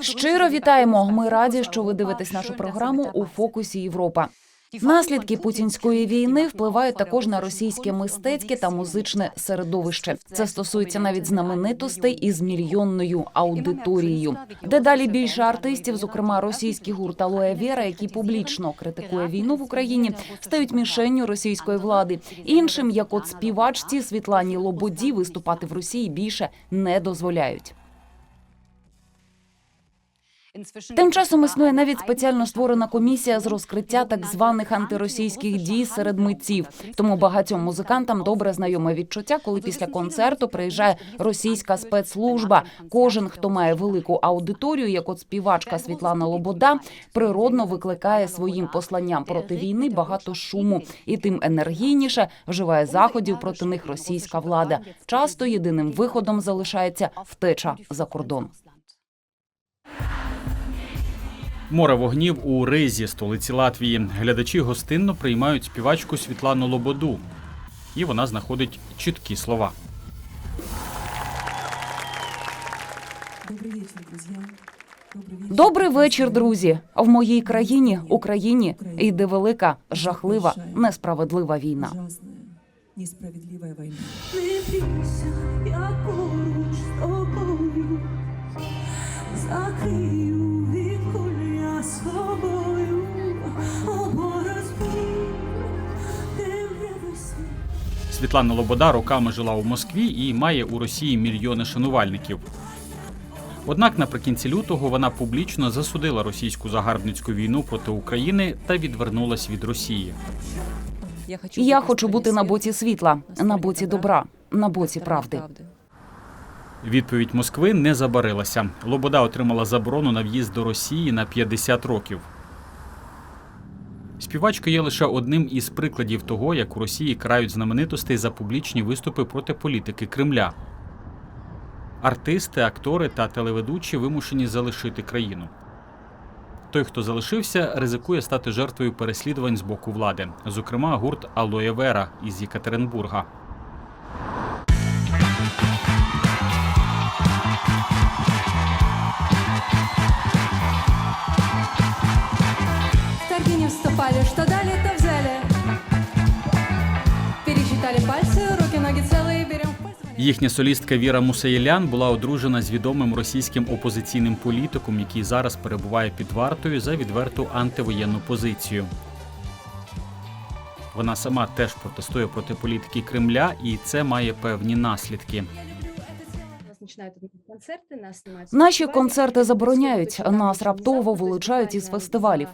Щиро вітаємо. Ми раді, що ви дивитесь нашу програму у фокусі Європа. Наслідки путінської війни впливають також на російське мистецьке та музичне середовище. Це стосується навіть знаменитостей із мільйонною аудиторією. Дедалі більше артистів, зокрема російський гурт Алоe Вера, який публічно критикує війну в Україні, стають мішенню російської влади. Іншим, як от співачці Світлані Лободі, виступати в Росії більше не дозволяють. Тим часом існує навіть спеціально створена комісія з розкриття так званих антиросійських дій серед митців. Тому багатьом музикантам добре знайоме відчуття, коли після концерту приїжджає російська спецслужба. Кожен, хто має велику аудиторію, як от співачка Світлана Лобода, природно викликає своїм посланням проти війни багато шуму, і тим енергійніше вживає заходів проти них російська влада. Часто єдиним виходом залишається втеча за кордон. Море вогнів у Ризі, столиці Латвії. Глядачі гостинно приймають співачку Світлану Лободу, і вона знаходить чіткі слова. Добрый вечер, друзья. Добрий вечір, друзі. В моїй країні, Україні, йде велика, жахлива, несправедлива війна. Я поруч з тобою, закрию Світлана Лобода роками жила у Москві і має у Росії мільйони шанувальників. Однак наприкінці лютого вона публічно засудила російську загарбницьку війну проти України та відвернулась від Росії. Я хочу, бути хочу бути на боці світла, на боці добра, на боці правди. Відповідь Москви не забарилася. Лобода отримала заборону на в'їзд до Росії на 50 років. Співачка є лише одним із прикладів того, як у Росії карають знаменитостей за публічні виступи проти політики Кремля. Артисти, актори та телеведучі вимушені залишити країну. Той, хто залишився, ризикує стати жертвою переслідувань з боку влади, зокрема гурт Алоє Вера із Єкатеринбурга. Вступали, что дали, то взяли. Пересчитали пальцы, руки, ноги целые, берем. Їхня солістка Віра Мусаєлян була одружена з відомим російським опозиційним політиком, який зараз перебуває під вартою за відверту антивоєнну позицію. Вона сама теж протестує проти політики Кремля, і це має певні наслідки. Наші концерти забороняють, нас раптово вилучають із фестивалів.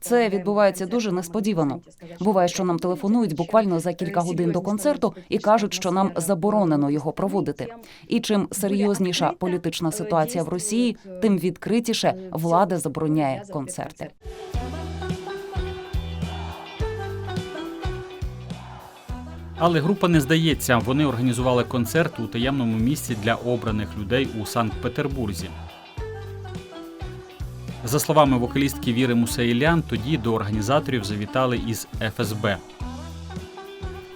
Це відбувається дуже несподівано. Буває, що нам телефонують буквально за кілька годин до концерту і кажуть, що нам заборонено його проводити. І чим серйозніша політична ситуація в Росії, тим відкритіше влада забороняє концерти. Але група не здається. Вони організували концерт у таємному місці для обраних людей у Санкт-Петербурзі. За словами вокалістки Віри Мусаїлян, тоді до організаторів завітали із ФСБ.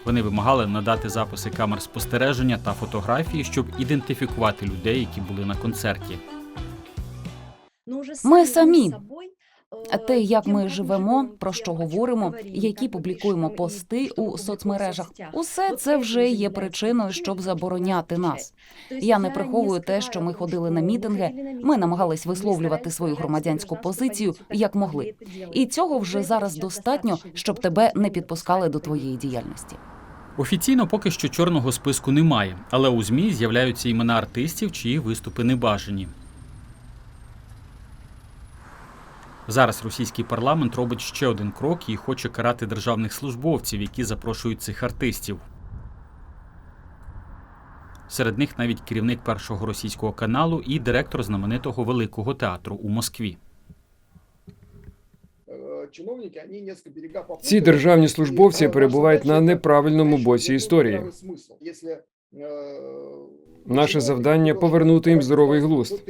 Вони вимагали надати записи камер спостереження та фотографії, щоб ідентифікувати людей, які були на концерті. Ми самі. Те, як ми живемо, про що говоримо, які публікуємо пости у соцмережах, усе це вже є причиною, щоб забороняти нас. Я не приховую те, що ми ходили на мітинги. Ми намагались висловлювати свою громадянську позицію як могли. І цього вже зараз достатньо, щоб тебе не підпускали до твоєї діяльності. Офіційно поки що чорного списку немає, але у ЗМІ з'являються імена артистів, чиї виступи не бажані. Зараз російський парламент робить ще один крок і хоче карати державних службовців, які запрошують цих артистів. Серед них навіть керівник першого російського каналу і директор знаменитого великого театру у Москві. Э, чиновники, они несколько берега попутали. Ці державні службовці И, э, перебувають наша на задача неправильному это боці решить історії. здравый смысл. Если, э, Наше чиновник завдання должен повернути їм давать здоровий государству, глузд.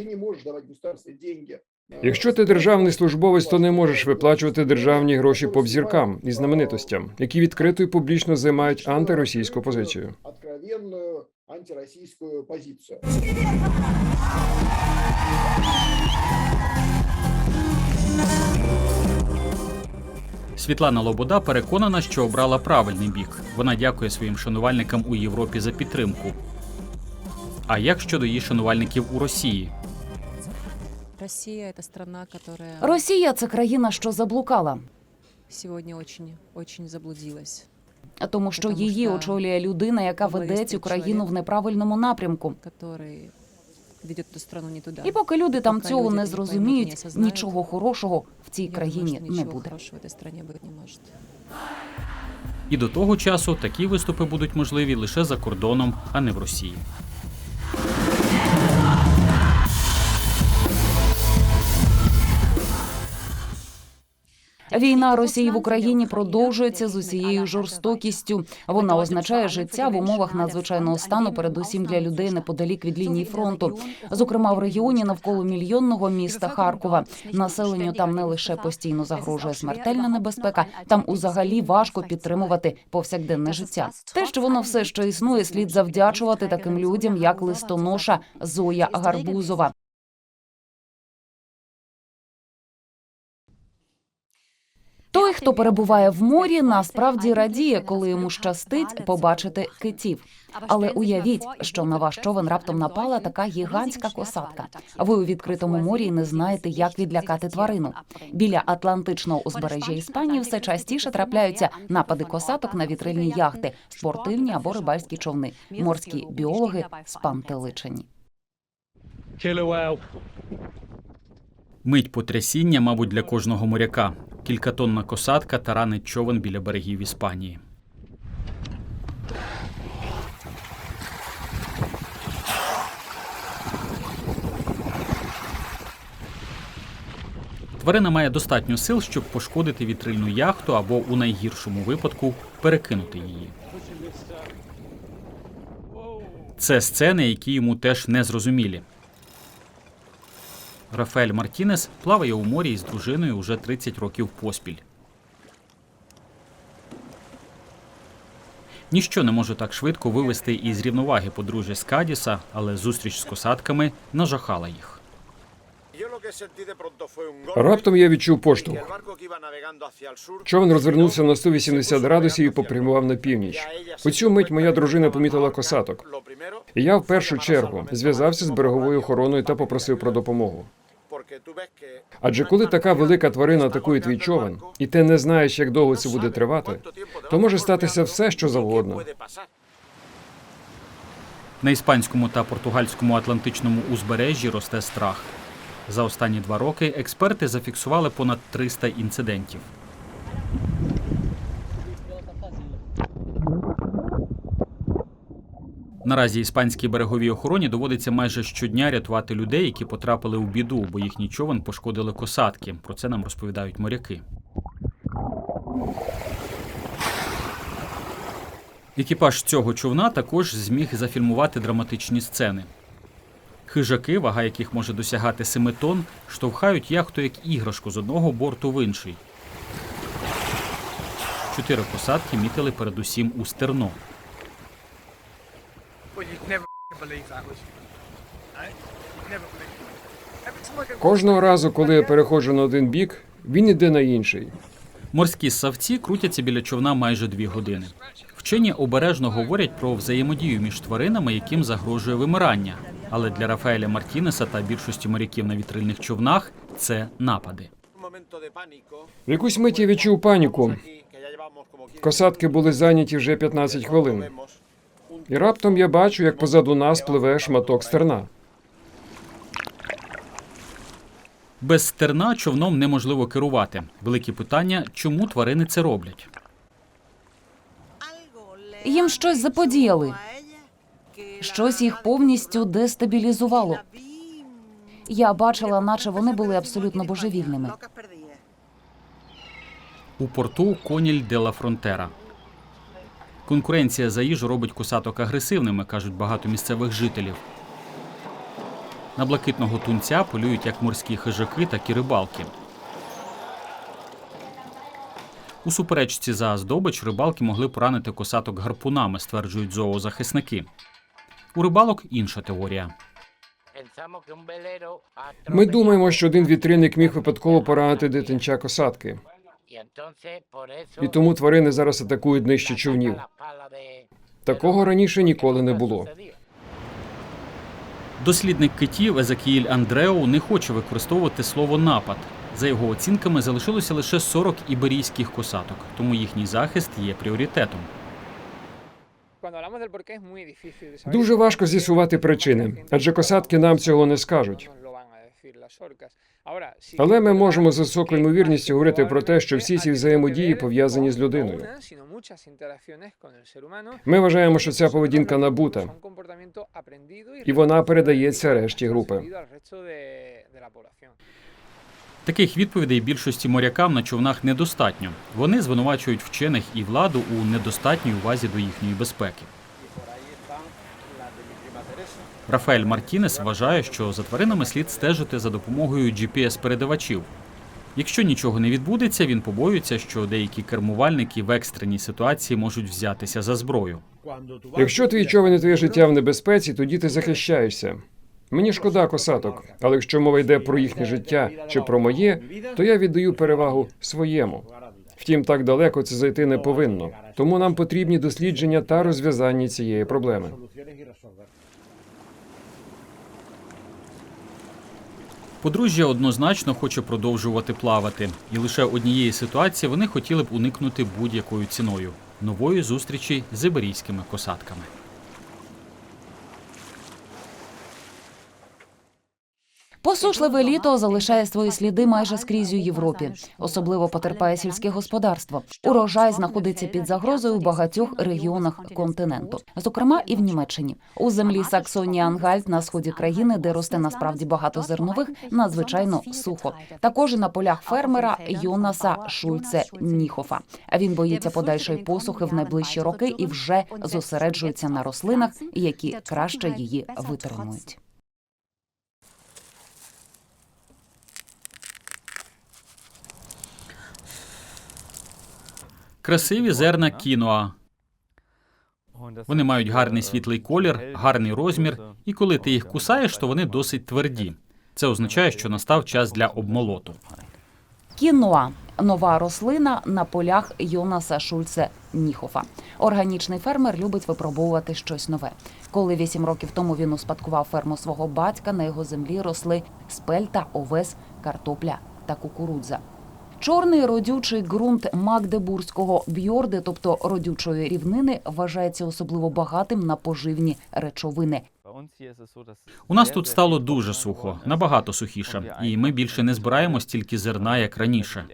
Якщо ти державний службовець, то не можеш виплачувати державні гроші повзіркам і знаменитостям, які відкрито і публічно займають антиросійську позицію. Позицию. Світлана Лобода переконана, що обрала правильний бік. Вона дякує своїм шанувальникам у Європі за підтримку. А як щодо її шанувальників у Росії? Россия это страна, которая Росія це країна, що заблукала, сегодня очень, очень заблудилась, тому що Тому її що очолює людина, яка веде цю власть країну в чоловік. неправильному напрямку. который ведет эту страну не туда. І поки люди там Поки цього люди не не зрозуміють, поймуть, не осознають, нічого хорошого в цій Я країні думаю, что не ничего буде. хорошего в этой стране быть не может. І до того часу такі виступи будуть можливі лише за кордоном, а не в Росії. Війна Росії в Україні продовжується з усією жорстокістю. Вона означає життя в умовах надзвичайного стану, передусім для людей неподалік від лінії фронту, зокрема в регіоні навколо мільйонного міста Харкова. Населенню там не лише постійно загрожує смертельна небезпека, там узагалі важко підтримувати повсякденне життя. Те, що воно все ще існує, слід завдячувати таким людям, як листоноша Зоя Гарбузова. Той, хто перебуває в морі, насправді радіє, коли йому щастить побачити китів. Але уявіть, що на ваш човен раптом напала така гігантська косатка. Ви у відкритому морі не знаєте, як відлякати тварину. Біля Атлантичного узбережжя Іспанії все частіше трапляються напади косаток на вітрильні яхти, спортивні або рибальські човни. Морські біологи спантеличені. Мить потрясіння, мабуть, для кожного моряка. Кількатонна косатка таранить човен біля берегів Іспанії. Тварина має достатньо сил, щоб пошкодити вітрильну яхту або у найгіршому випадку перекинути її. Це сцени, які йому теж не зрозумілі. Рафаель Мартінес плаває у морі із дружиною уже 30 років поспіль. Ніщо не може так швидко вивести із рівноваги подружжя з Кадіса, але зустріч з косатками нажахала їх. Раптом я відчув поштовх. Човен розвернувся на 180 градусів і попрямував на північ. У цю мить моя дружина помітила косаток. І я в першу чергу зв'язався з береговою охороною та попросив про допомогу. Адже коли така велика тварина атакує твій човен, і ти не знаєш, як довго це буде тривати, то може статися все, що завгодно. На іспанському та португальському атлантичному узбережжі росте страх. За останні два роки експерти зафіксували понад 300 інцидентів. Наразі іспанській береговій охороні доводиться майже щодня рятувати людей, які потрапили у біду, бо їхній човен пошкодили косатки. Про це нам розповідають моряки. Екіпаж цього човна також зміг зафільмувати драматичні сцени. Хижаки, вага яких може досягати 7 тонн, штовхають яхту як іграшку з одного борту в інший. Чотири посадки мітили передусім у стерно. Кожного разу, коли я переходжу на один бік, він іде на інший. Морські ссавці крутяться біля човна майже дві години. Вчені обережно говорять про взаємодію між тваринами, яким загрожує вимирання. Але для Рафаеля Мартінеса та більшості моряків на вітрильних човнах це напади. В якусь мить я відчув паніку. Косатки були зайняті вже 15 хвилин. І раптом я бачу, як позаду нас пливе шматок стерна. Без стерна човном неможливо керувати. Велике питання, чому тварини це роблять. Їм щось заподіяли, щось їх повністю дестабілізувало. Я бачила, наче вони були абсолютно божевільними. У порту Коніль де ла Фронтера. Конкуренція за їжу робить косаток агресивними, кажуть багато місцевих жителів. На блакитного тунця полюють як морські хижаки, так і рибалки. У суперечці за здобич рибалки могли поранити косаток гарпунами, стверджують зоозахисники. У рибалок інша теорія. Ми думаємо, що один вітрильник міг випадково поранити дитинча косатки, і тому тварини зараз атакують нижче човнів. Такого раніше ніколи не було. Дослідник китів Езекіїль Андреоу не хоче використовувати слово напад. За його оцінками, залишилося лише 40 іберійських косаток, тому їхній захист є пріоритетом. Дуже важко з'ясувати причини, адже косатки нам цього не скажуть. Але ми можемо з високою ймовірністю говорити про те, що всі ці взаємодії пов'язані з людиною. Ми вважаємо, що ця поведінка набута, і вона передається решті групи. Таких відповідей більшості морякам на човнах недостатньо. Вони звинувачують вчених і владу у недостатній увазі до їхньої безпеки. Рафаель Мартінес вважає, що за тваринами слід стежити за допомогою GPS-передавачів. Якщо нічого не відбудеться, він побоюється, що деякі кермувальники в екстреній ситуації можуть взятися за зброю. Якщо твій човен і твоє життя в небезпеці, тоді ти захищаєшся. Мені шкода косаток, але якщо мова йде про їхнє життя чи про моє, то я віддаю перевагу своєму. Втім, так далеко це зайти не повинно. Тому нам потрібні дослідження та розв'язання цієї проблеми. Подружжя однозначно хоче продовжувати плавати, і лише однієї ситуації вони хотіли б уникнути будь-якою ціною нової зустрічі з іберійськими косатками. Посушливе літо залишає свої сліди майже скрізь у Європі. Особливо потерпає сільське господарство. Урожай знаходиться під загрозою у багатьох регіонах континенту, зокрема і в Німеччині. У землі Саксонія Ангальт на сході країни, де росте насправді багато зернових, надзвичайно сухо. Також на полях фермера Йонаса Шульце Ніхофа. Він боїться подальшої посухи в найближчі роки і вже зосереджується на рослинах, які краще її витримують. Красиві зерна кіноа. Вони мають гарний світлий колір, гарний розмір, і коли ти їх кусаєш, то вони досить тверді. Це означає, що настав час для обмолоту. Кіноа нова рослина на полях Йонаса Шульце Ніхофа. Органічний фермер любить випробовувати щось нове. Коли вісім років тому він успадкував ферму свого батька, на його землі росли спельта, овес, картопля та кукурудза. Чорний родючий ґрунт Магдебурзького бьорди, тобто родючої рівнини, вважається особливо багатим на поживні речовини. У нас тут стало дуже сухо, набагато сухіше, і ми більше не збираємо стільки зерна, як раніше.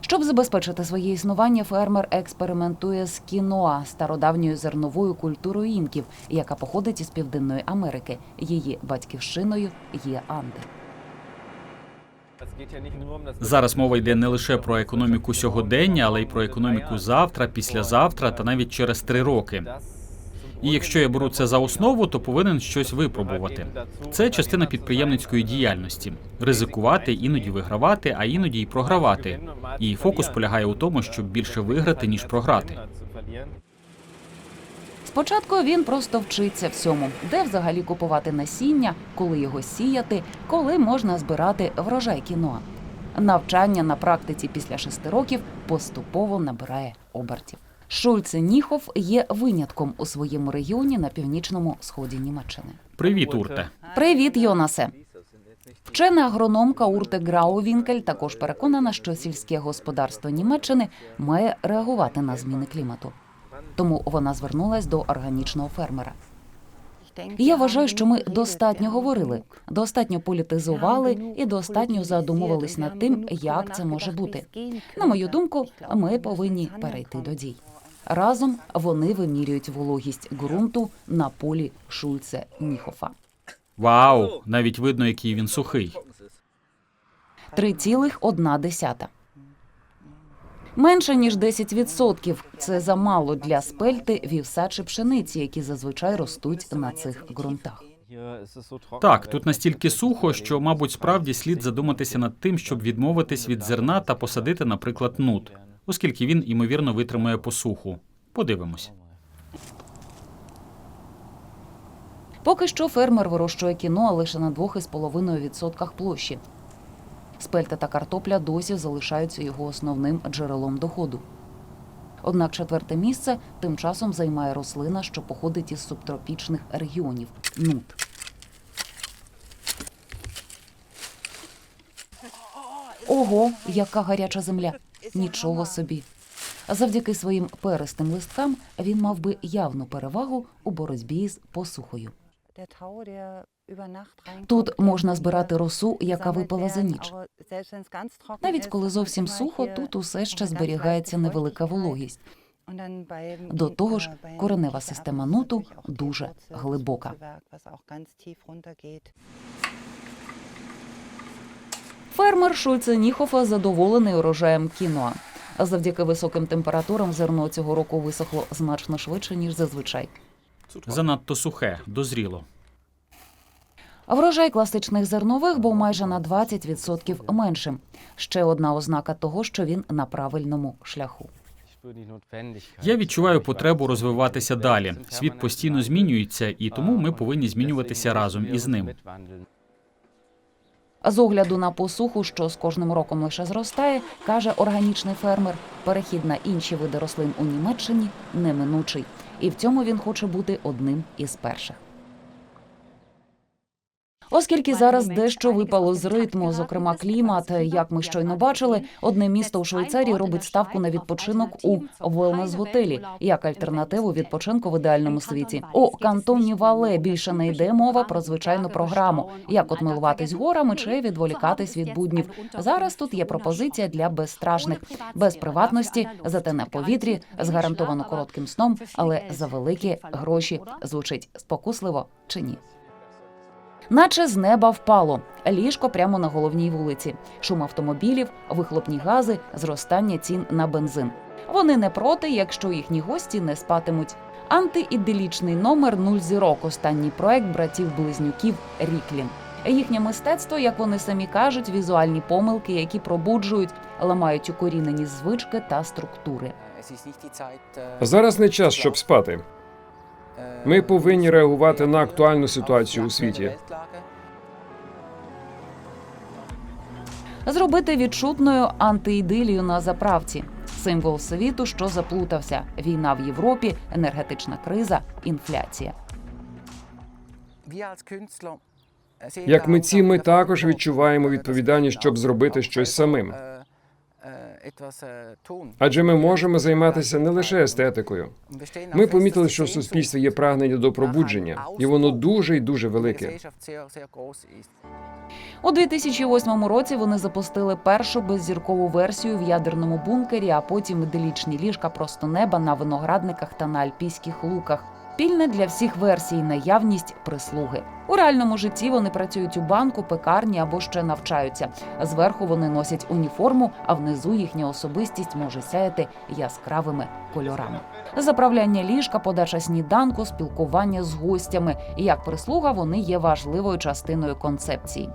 Щоб забезпечити своє існування, фермер експериментує з кіноа стародавньою зерновою культурою інків, яка походить із Південної Америки. Її батьківщиною є Анди. Зараз мова йде не лише про економіку сьогодення, але й про економіку завтра, післязавтра та навіть через три роки. І якщо я беру це за основу, то повинен щось випробувати. Це частина підприємницької діяльності: ризикувати, іноді вигравати, а іноді й програвати. І фокус полягає у тому, щоб більше виграти ніж програти. Спочатку він просто вчиться всьому, де взагалі купувати насіння, коли його сіяти, коли можна збирати врожай кіноа. Навчання на практиці після шести років поступово набирає обертів. Шульце Ніхов є винятком у своєму регіоні на північному сході Німеччини. Привіт, Урте. Привіт, Йонасе. Вчена агрономка Урте Граувінкель також переконана, що сільське господарство Німеччини має реагувати на зміни клімату. Тому вона звернулась до органічного фермера. Я вважаю, що ми достатньо говорили, достатньо політизували і достатньо задумувались над тим, як це може бути. На мою думку, ми повинні перейти до дій. Разом вони вимірюють вологість ґрунту на полі Шульце Ніхофа. Вау! Навіть видно, який він сухий. 3,1. Менше ніж 10% – це замало для спельти, вівса чи пшениці, які зазвичай ростуть на цих ґрунтах. Так, тут настільки сухо, що, мабуть, справді слід задуматися над тим, щоб відмовитись від зерна та посадити, наприклад, нут, оскільки він, ймовірно, витримує посуху. Подивимось. Поки що фермер вирощує кіно лише на 2,5% площі. Спельта та картопля досі залишаються його основним джерелом доходу. Однак четверте місце тим часом займає рослина, що походить із субтропічних регіонів нут. Ого, яка гаряча земля! Нічого собі. Завдяки своїм перистим листкам він мав би явну перевагу у боротьбі з посухою. Тут можна збирати росу, яка випала за ніч. Навіть коли зовсім сухо, тут усе ще зберігається невелика вологість. До того ж, коренева система нуту дуже глибока. Фермер Шульце Ніхофа задоволений урожаєм кіноа. А завдяки високим температурам зерно цього року висохло значно швидше ніж зазвичай. Занадто сухе, дозріло. Врожай класичних зернових був майже на 20% меншим. Ще одна ознака того, що він на правильному шляху. Я відчуваю потребу розвиватися далі. Світ постійно змінюється, і тому ми повинні змінюватися разом із ним. З огляду на посуху, що з кожним роком лише зростає, каже органічний фермер, перехід на інші види рослин у Німеччині неминучий. І в цьому він хоче бути одним із перших. Оскільки зараз дещо випало з ритму, зокрема клімат, як ми щойно бачили, одне місто у Швейцарії робить ставку на відпочинок у велнес-готелі як альтернативу відпочинку в ідеальному світі. У кантоні Вале більше не йде мова про звичайну програму, як от милуватись горами чи відволікатись від буднів. Зараз тут є пропозиція для безстрашних, без приватності, зате на повітрі з гарантовано коротким сном, але за великі гроші звучить спокусливо. чи ні. Наче з неба впало ліжко прямо на головній вулиці, шум автомобілів, вихлопні гази, зростання цін на бензин. Вони не проти, якщо їхні гості не спатимуть. Антиіделічний номер «Нуль зірок» – останній проект братів-близнюків Ріклін. Їхнє мистецтво, як вони самі кажуть, візуальні помилки, які пробуджують, ламають укорінені звички та структури. Зараз не час, щоб спати. Ми повинні реагувати на актуальну ситуацію у світі. Зробити відчутною антиідилію на заправці. Символ світу, що заплутався: війна в Європі, енергетична криза, інфляція. Як митці, ми також відчуваємо відповідальність, щоб зробити щось самим. Адже ми можемо займатися не лише естетикою. Ми помітили, що в суспільстві є прагнення до пробудження, і воно дуже і дуже велике. У 2008 році вони запустили першу беззіркову версію в ядерному бункері, а потім іделічні ліжка просто неба на виноградниках та на альпійських луках. Спільне для всіх версій наявність прислуги. У реальному житті вони працюють у банку, пекарні або ще навчаються. Зверху вони носять уніформу, а внизу їхня особистість може сяяти яскравими кольорами. Заправляння ліжка, подача сніданку, спілкування з гостями. Як прислуга вони є важливою частиною концепції.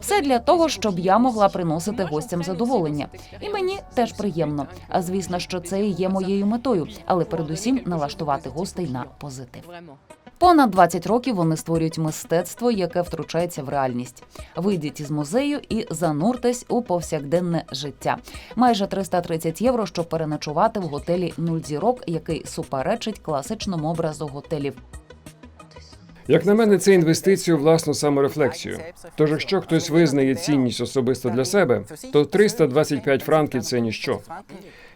Все для того, щоб я могла приносити гостям задоволення. І мені теж приємно. А звісно, що це і є моєю метою, але передусім налаштувати гостей на позитив. Понад 20 років вони створюють мистецтво, яке втручається в реальність. Вийдіть із музею і зануртесь у повсякденне життя. Майже 330 євро, щоб переночувати в готелі «Нуль зірок, який суперечить класичному образу готелів. Як на мене, це інвестиція у власну саморефлексію. Тож, якщо хтось визнає цінність особисто для себе, то 325 франків це ніщо.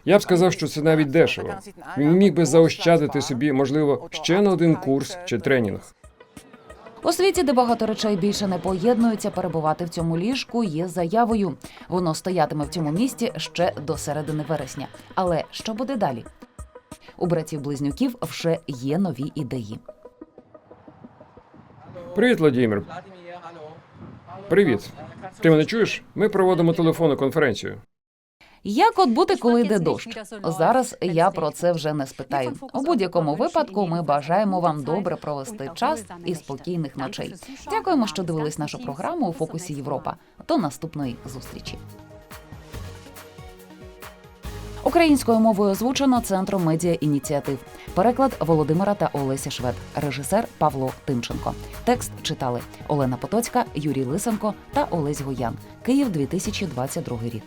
Я б сказав, що це навіть дешево. Він міг би заощадити собі, можливо, ще на один курс чи тренінг. У світі, де багато речей більше не поєднуються, перебувати в цьому ліжку є заявою. Воно стоятиме в цьому місті ще до середини вересня. Але що буде далі? У братів близнюків вже є нові ідеї. Привіт, Владимир. Привіт. Ти мене чуєш? Ми проводимо телефонну конференцію. Як от бути, коли йде дощ? Зараз я про це вже не спитаю. У будь-якому випадку ми бажаємо вам добре провести час і спокійних ночей. Дякуємо, що дивились нашу програму у фокусі Європа. До наступної зустрічі. Українською мовою озвучено центром медіа ініціатив. Переклад Володимира та Олеся Швед, режисер Павло Тимченко. Текст читали Олена Потоцька, Юрій Лисенко та Олесь Гоян. Київ 2022 рік.